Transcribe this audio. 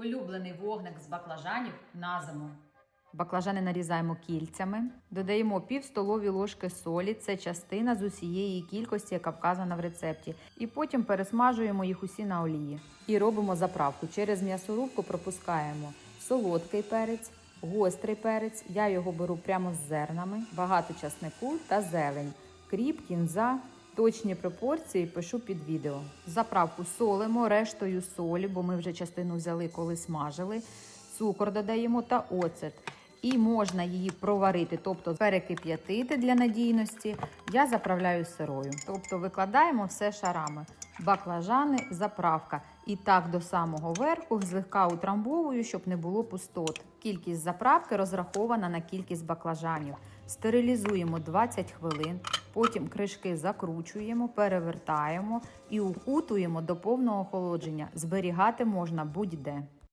Улюблений вогник з баклажанів на зиму. Баклажани нарізаємо кільцями, додаємо пів столові ложки солі, це частина з усієї кількості, яка вказана в рецепті. І потім пересмажуємо їх усі на олії. І робимо заправку. Через м'ясорубку пропускаємо солодкий перець, гострий перець. Я його беру прямо з зернами, багато часнику та зелень, кріп, кінза. Точні пропорції пишу під відео. Заправку солимо рештою солі, бо ми вже частину взяли, коли смажили. Цукор додаємо та оцет. І можна її проварити, тобто перекип'ятити для надійності. Я заправляю сирою. Тобто викладаємо все шарами. Баклажани, заправка. І так до самого верху злегка утрамбовую, щоб не було пустот. Кількість заправки розрахована на кількість баклажанів. Стерилізуємо 20 хвилин, потім кришки закручуємо, перевертаємо і укутуємо до повного охолодження. Зберігати можна будь-де.